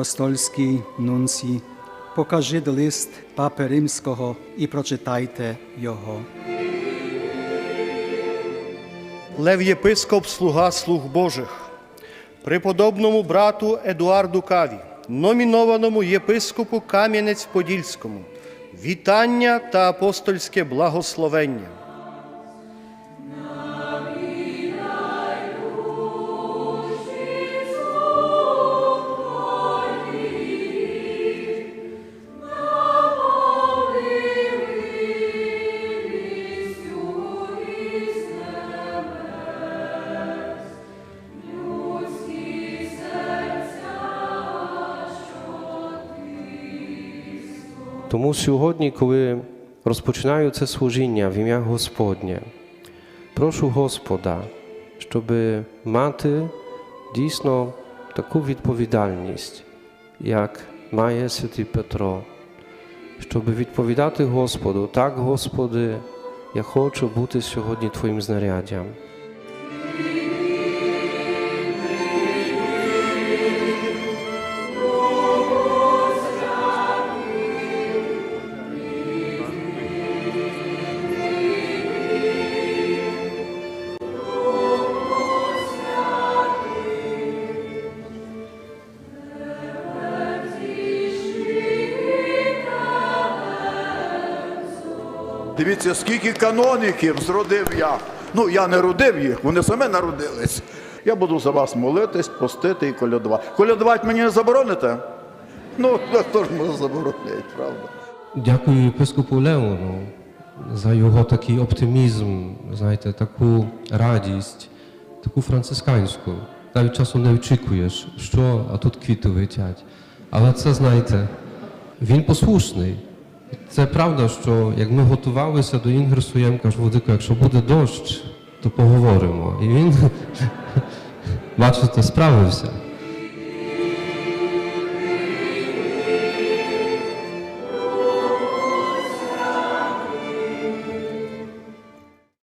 апостольський нунці, покажіть лист Папи Римського і прочитайте його. Лев єпископ, слуга слуг Божих, преподобному брату Едуарду Каві, номінованому єпископу Кам'янець-Подільському, вітання та апостольське благословення. Тому сьогодні, коли розпочинаю це служіння в ім'я Господнє, прошу Господа, щоб мати дійсно таку відповідальність, як має святий Петро, щоб відповідати Господу, так, Господи, я хочу бути сьогодні Твоїм знаряддям. Дивіться, скільки каноніків зродив я. Ну, я не родив їх, вони саме народились. Я буду за вас молитись, постити і колядувати. Колядувати мені не забороните? Ну, хто ж може заборонити, правда? Дякую єпископу Леону за його такий оптимізм, знаєте, таку радість, таку францисканську. Навіть часом не очікуєш, що, а тут квіти летять. Але це, знаєте, він послушний. Це правда, що як ми готувалися до інгресу, я йому кажу, Владико, якщо буде дощ, то поговоримо. І він, бачите, справився.